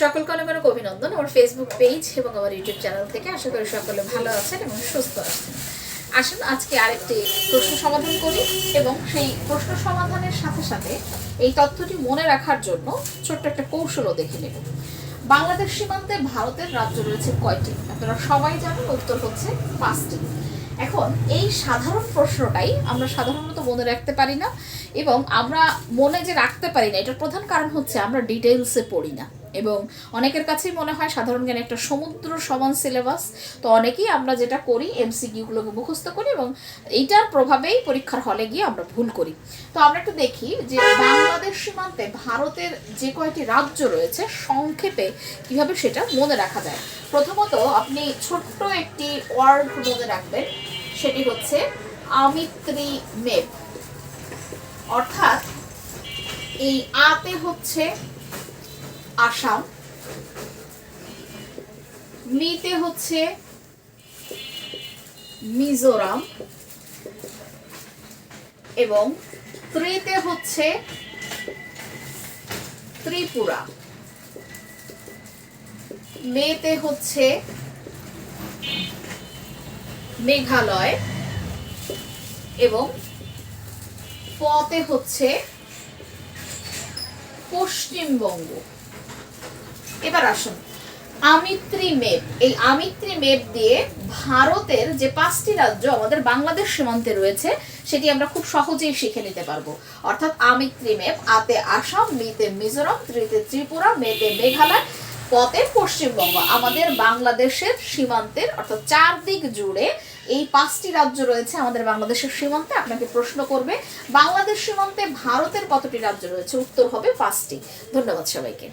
সকলকে অনেক অনেক অভিনন্দন আমার ফেসবুক পেজ এবং আমার ইউটিউব চ্যানেল থেকে। আশা করি সকলে ভালো আছেন এবং সুস্থ আছেন। আসুন, আজকে আরেকটি প্রশ্ন সমাধান করি এবং সেই প্রশ্ন সমাধানের সাথে সাথে এই তথ্যটি মনে রাখার জন্য ছোট্ট একটা কৌশলও দেখে নেব। বাংলাদেশ সীমান্তে ভারতের রাজ্য রয়েছে কয়টি? আপনারা সবাই জানেন, উত্তর হচ্ছে পাঁচটি। এখন এই সাধারণ প্রশ্নটাই আমরা সাধারণত মনে রাখতে পারি না এবং আমরা মনে যে রাখতে পারি না, এটার প্রধান কারণ হচ্ছে আমরা ডিটেলসে পড়ি না। এবং অনেকের কাছেই মনে হয় সাধারণ জ্ঞান একটা সমুদ্র সমান সিলেবাস তো অনেকেই আমরা যেটা করি এমসিকিউগুলোকে মুখস্থ করি এবং এইটার প্রভাবেই পরীক্ষার হলে গিয়ে আমরা ভুল করি। তো আমরা একটু দেখি যে বাংলাদেশ সীমান্তে ভারতের যে কয়টি রাজ্য রয়েছে, সংক্ষেপে কীভাবে সেটা মনে রাখা যায়? প্রথমত আপনি ছোট্ট একটি ওয়ার্ড মনে রাখবেন, সেটি হচ্ছে আমিত্রি মেপ। অর্থাৎ এই আতে হচ্ছে আসাম মিতে হচ্ছে মিজোরাম এবং ত্রিতে হচ্ছে ত্রিপুরা। মেতে হচ্ছে মেঘালয় এবং পতে হচ্ছে পশ্চিমবঙ্গ। এবার আসুন। আমিত্রি মেপ। এই আমিত্রি মেপ দিয়ে ভারতের যে পাঁচটি রাজ্য আমাদের বাংলাদেশ সীমান্তে রয়েছে, সেটি আমরা খুব সহজেই শিখে নিতে পারব। অর্থাৎ আমিত্রি মেপ, আতে আসাম মিতে মিজোরাম, ত্রিতে ত্রিপুরা, মেতে মেঘালয়, পথে পশ্চিমবঙ্গ। আমাদের বাংলাদেশের সীমান্তের অর্থাৎ চারদিক জুড়ে এই পাঁচটি রাজ্য রয়েছে আমাদের বাংলাদেশের সীমান্তে। আপনাকে প্রশ্ন করবে, বাংলাদেশ সীমান্তে ভারতের কতটি রাজ্য রয়েছে? উত্তর হবে পাঁচটি। ধন্যবাদ সবাইকে।